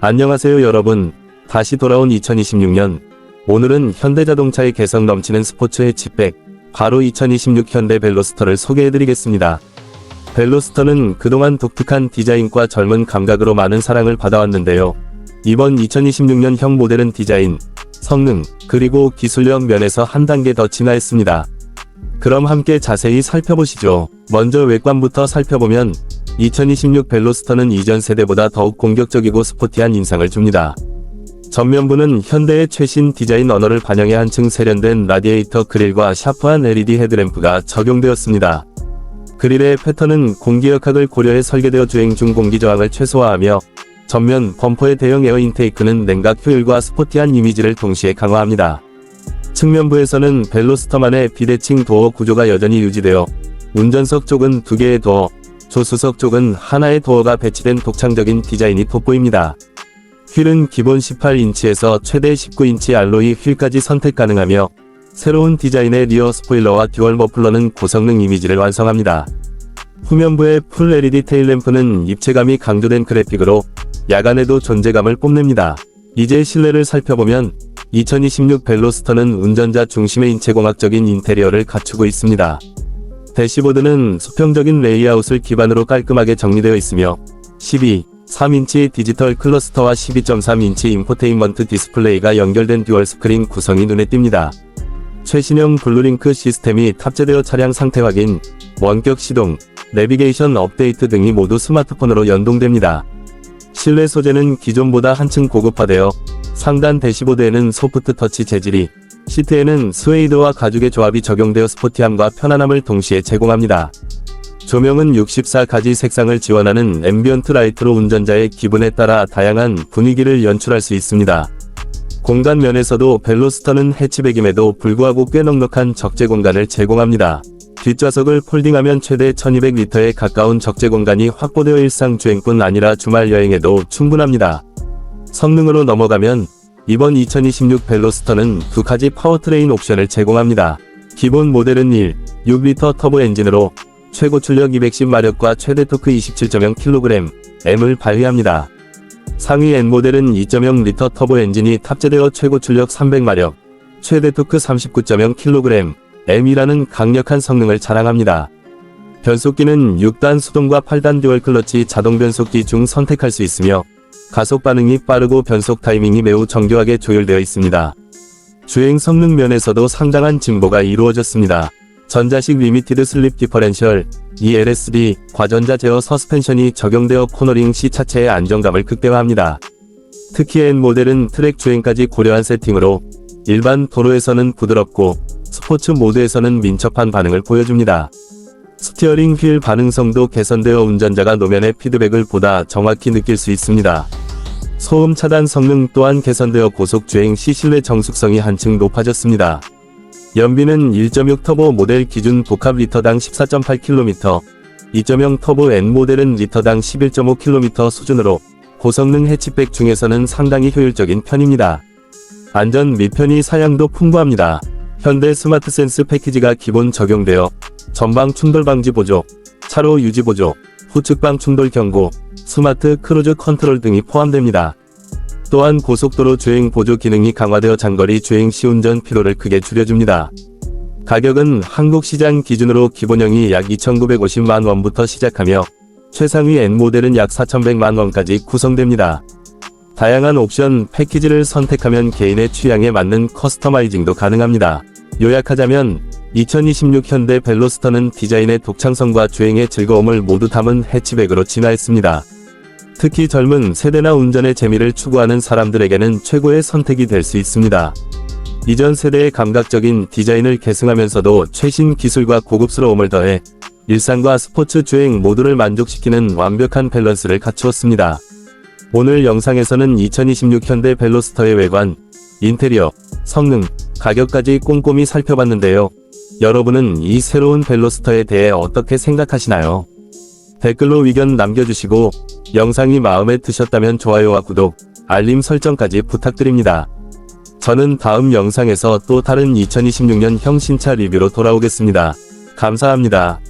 안녕하세요 여러분. 다시 돌아온 2026년. 오늘은 현대자동차의 개성 넘치는 스포츠 해치백, 바로 2026 현대 벨로스터를 소개해드리겠습니다. 벨로스터는 그동안 독특한 디자인과 젊은 감각으로 많은 사랑을 받아왔는데요. 이번 2026년 형 모델은 디자인, 성능, 그리고 기술력 면에서 한 단계 더 진화했습니다. 그럼 함께 자세히 살펴보시죠. 먼저 외관부터 살펴보면 2026 벨로스터는 이전 세대보다 더욱 공격적이고 스포티한 인상을 줍니다. 전면부는 현대의 최신 디자인 언어를 반영해 한층 세련된 라디에이터 그릴과 샤프한 LED 헤드램프가 적용되었습니다. 그릴의 패턴은 공기역학을 고려해 설계되어 주행 중 공기 저항을 최소화하며 전면 범퍼의 대형 에어 인테이크는 냉각 효율과 스포티한 이미지를 동시에 강화합니다. 측면부에서는 벨로스터만의 비대칭 도어 구조가 여전히 유지되어 운전석 쪽은 두 개의 도어, 조수석 쪽은 하나의 도어가 배치된 독창적인 디자인이 돋보입니다. 휠은 기본 18인치에서 최대 19인치 알로이 휠까지 선택 가능하며 새로운 디자인의 리어 스포일러와 듀얼 머플러는 고성능 이미지를 완성합니다. 후면부의 풀 LED 테일램프는 입체감이 강조된 그래픽으로 야간에도 존재감을 뽐냅니다. 이제 실내를 살펴보면 2026 벨로스터는 운전자 중심의 인체공학적인 인테리어를 갖추고 있습니다. 대시보드는 수평적인 레이아웃을 기반으로 깔끔하게 정리되어 있으며 12, 3인치 디지털 클러스터와 12.3인치 인포테인먼트 디스플레이가 연결된 듀얼 스크린 구성이 눈에 띕니다. 최신형 블루링크 시스템이 탑재되어 차량 상태 확인, 원격 시동, 내비게이션 업데이트 등이 모두 스마트폰으로 연동됩니다. 실내 소재는 기존보다 한층 고급화되어 상단 대시보드에는 소프트 터치 재질이, 시트에는 스웨이드와 가죽의 조합이 적용되어 스포티함과 편안함을 동시에 제공합니다. 조명은 64가지 색상을 지원하는 앰비언트 라이트로 운전자의 기분에 따라 다양한 분위기를 연출할 수 있습니다. 공간 면에서도 벨로스터는 해치백임에도 불구하고 꽤 넉넉한 적재 공간을 제공합니다. 뒷좌석을 폴딩하면 최대 1200리터에 가까운 적재 공간이 확보되어 일상 주행뿐 아니라 주말 여행에도 충분합니다. 성능으로 넘어가면 이번 2026 벨로스터는 두 가지 파워트레인 옵션을 제공합니다. 기본 모델은 1, 6리터 터보 엔진으로 최고 출력 210마력과 최대 토크 27.0kg, M을 발휘합니다. 상위 N 모델은 2.0리터 터보 엔진이 탑재되어 최고 출력 300마력, 최대 토크 39.0kg, M이라는 강력한 성능을 자랑합니다. 변속기는 6단 수동과 8단 듀얼 클러치 자동 변속기 중 선택할 수 있으며 가속 반응이 빠르고 변속 타이밍이 매우 정교하게 조율되어 있습니다. 주행 성능 면에서도 상당한 진보가 이루어졌습니다. 전자식 리미티드 슬립 디퍼렌셜, ELSD, 과전자 제어 서스펜션이 적용되어 코너링 시 차체의 안정감을 극대화합니다. 특히 N 모델은 트랙 주행까지 고려한 세팅으로 일반 도로에서는 부드럽고 스포츠 모드에서는 민첩한 반응을 보여줍니다. 스티어링 휠 반응성도 개선되어 운전자가 노면의 피드백을 보다 정확히 느낄 수 있습니다. 소음 차단 성능 또한 개선되어 고속 주행 시 실내 정숙성이 한층 높아졌습니다. 연비는 1.6 터보 모델 기준 복합 리터당 14.8km, 2.0 터보 N 모델은 리터당 11.5km 수준으로 고성능 해치백 중에서는 상당히 효율적인 편입니다. 안전 및 편의 사양도 풍부합니다. 현대 스마트 센스 패키지가 기본 적용되어 전방 충돌 방지 보조, 차로 유지 보조, 후측방 충돌 경고, 스마트 크루즈 컨트롤 등이 포함됩니다. 또한 고속도로 주행 보조 기능이 강화되어 장거리 주행 시 운전 피로를 크게 줄여줍니다. 가격은 한국 시장 기준으로 기본형이 약 2,950만 원부터 시작하며 최상위 N 모델은 약 4,100만 원까지 구성됩니다. 다양한 옵션 패키지를 선택하면 개인의 취향에 맞는 커스터마이징도 가능합니다. 요약하자면 2026 현대 벨로스터는 디자인의 독창성과 주행의 즐거움을 모두 담은 해치백으로 진화했습니다. 특히 젊은 세대나 운전의 재미를 추구하는 사람들에게는 최고의 선택이 될 수 있습니다. 이전 세대의 감각적인 디자인을 계승하면서도 최신 기술과 고급스러움을 더해 일상과 스포츠 주행 모두를 만족시키는 완벽한 밸런스를 갖추었습니다. 오늘 영상에서는 2026 현대 벨로스터의 외관, 인테리어, 성능, 가격까지 꼼꼼히 살펴봤는데요. 여러분은 이 새로운 벨로스터에 대해 어떻게 생각하시나요? 댓글로 의견 남겨주시고 영상이 마음에 드셨다면 좋아요와 구독, 알림 설정까지 부탁드립니다. 저는 다음 영상에서 또 다른 2026년 형 신차 리뷰로 돌아오겠습니다. 감사합니다.